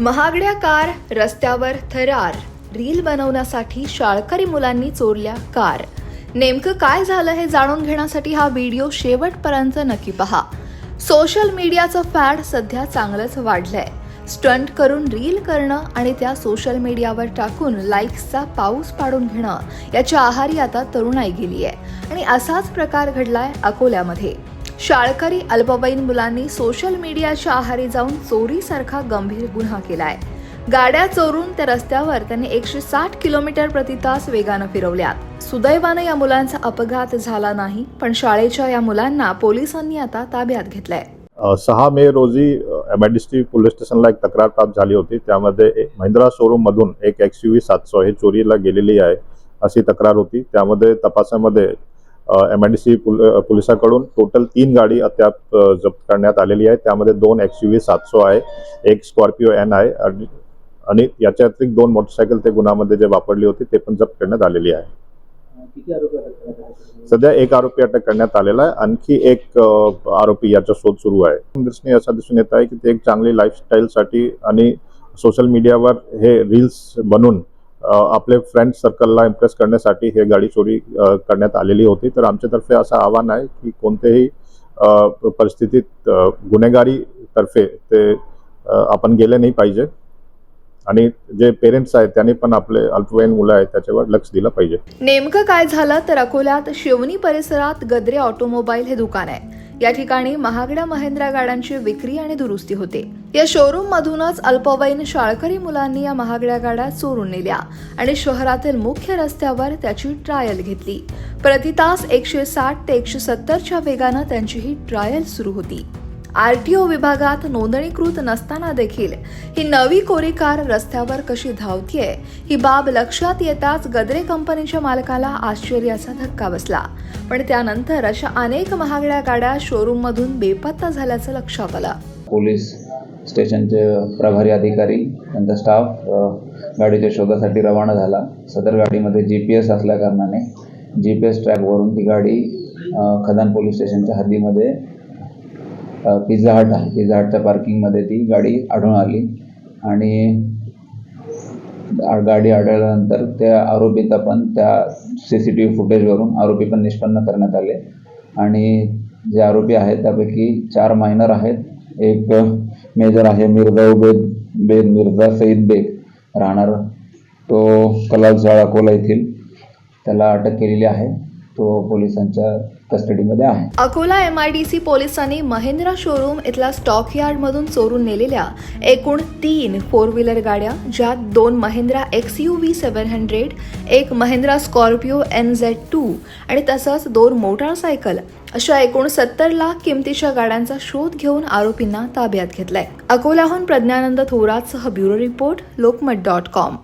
महागड्या कार रस्त्यावर थरार. रील बनवण्यासाठी शाळकरी मुलांनी चोरल्या कार. नेमकं काय झालं हे जाणून घेण्यासाठी हा व्हिडिओ शेवटपर्यंत नक्की पहा. सोशल मीडियाचं फॅड सध्या चांगलंच वाढलंय. स्टंट करून रील करणं आणि त्या सोशल मीडियावर टाकून लाईक्सचा पाऊस पाडून घेणं याच्या आहारी आता तरुणाई गेली आहे आणि असाच प्रकार घडलाय अकोल्यामध्ये. शाळकरी अल्पवयीन मुलांनी सोशल मीडियाच्या आहारी जाऊन चोरीसारखा गंभीर गुन्हा केलाय. गाड्या चोरून त्या रस्त्यावर त्यांनी एकशे साठ किलोमीटर प्रति तास वेगानं फिरवल्यात. सुदैवानं या मुलांचा अपघात झाला नाही पण शाळेच्या या मुलांना पोलिसांनी आता ताब्यात घेतलंय. सहा मे रोजी M I D C police स्टेशनला एक तक्रार प्राप्त झाली होती. त्यामध्ये महिंद्रा शोरूम मधून एक एक्स यू व्ही सातशे हे चोरीला गेलेली आहे अशी तक्रार होती. त्यामध्ये तपासामध्ये एम आय डी सी पोलिसांकडून टोटल तीन गाडी अद्याप जप्त करण्यात आलेली आहे त्यामध्ये दोन एक्स यू व्ही सातशे आहे एक स्कॉर्पिओ एन आहे आणि- याच्या अतिरिक्त दोन मोटरसायकल ते गुन्ह्यामध्ये जे वापरली होती ते पण जप्त करण्यात आलेली आहे? सध्या एक आरोपी अटक करण्यात आलेला आहे. आणखी एक आरोपी याचा शोध सुरू आहे. असं दिसून येत आहे की ते एक चांगली लाईफस्टाईलसाठी आणि सोशल मीडियावर हे रील्स बनवून अ, आपले फ्रेंड सर्कलला इम्प्रेस करण्यासाठी हे गाडी चोरी करण्यात आलेली होती. तर आमच्यातर्फे असं आव्हान आहे की कोणत्याही परिस्थितीत गुन्हेगारी गुन्हेगारीतर्फे ते आपण गेले नाही पाहिजे. आणि जे पेरेंट्स आहेत त्यांनी पण आपले अल्पवयीन मुलं आहेत त्याच्यावर लक्ष दिलं पाहिजे. नेमकं काय झालं तर अकोल्यात शिवनी परिसरात गद्रे ऑटोमोबाईल हे दुकान आहे. या ठिकाणी महागड्या महिंद्रा गाड्यांची विक्री आणि दुरुस्ती होते. या शोरूम मधूनच अल्पवयीन शाळकरी मुलांनी या महागड्या गाड्या चोरून नेल्या आणि शहरातील मुख्य रस्त्यावर त्याची ट्रायल घेतली. प्रतितास एकशे साठ ते एकशे सत्तरच्या वेगानं त्यांची ही ट्रायल सुरू होती. आरटीओ विभागात नोंदणीकृत नसताना देखील ही नवी कोरी कार रस्त्यावर कशी धावतीये ही बाब लक्षात येताच गद्रे कंपनीच्या मालकाला आश्चर्याचा धक्का बसला. पण त्यानंतर अशा अनेक महागड्या गाड्या शोरूम मधून बेपत्ता झाल्याचं लक्षात आलं. पोलीस स्टेशनचे प्रभारी अधिकारी त्यांचा स्टाफ गाडीच्या शोधासाठी रवाना झाला. सदर गाडीमध्ये जी पी एस असल्याकारणाने जी पी एस ट्रॅकवरून ती गाडी खदान पोलीस स्टेशनच्या हद्दीमध्ये पिझ्झा हट आहे. पिझ्झा हटच्या पार्किंगमध्ये ती गाडी आढळून आली आणि गाडी आढळल्यानंतर त्या आरोपीचा पण त्या सी सी टी व्ही फुटेजवरून आरोपी पण निष्पन्न करण्यात आले. आणि जे आरोपी आहेत त्यापैकी चार मायनर आहेत. एक मेजर आहे मिर्झा उबेद बेद मिर्झा सईद बेग राहणार तो कलाल शाळा अकोला येथील. त्याला अटक केलेली आहे. तो पोलिसांच्या कस्टडीमध्ये आहे. अकोला एमआयडीसी पोलिसांनी महिंद्रा शोरूम इथल्या स्टॉक यार्ड मधून चोरून नेलेल्या एकूण तीन फोर व्हीलर गाड्या ज्यात दोन Mahindra X U V seven hundred एक Mahindra Scorpio N Z two आणि तसंच दोन मोटारसायकल अशा एकूण सत्तर लाख किमतीच्या गाड्यांचा शोध घेऊन आरोपींना ताब्यात घेतलाय. अकोल्याहून Pragyanand थोरातसह bureau report Lokmat dot com.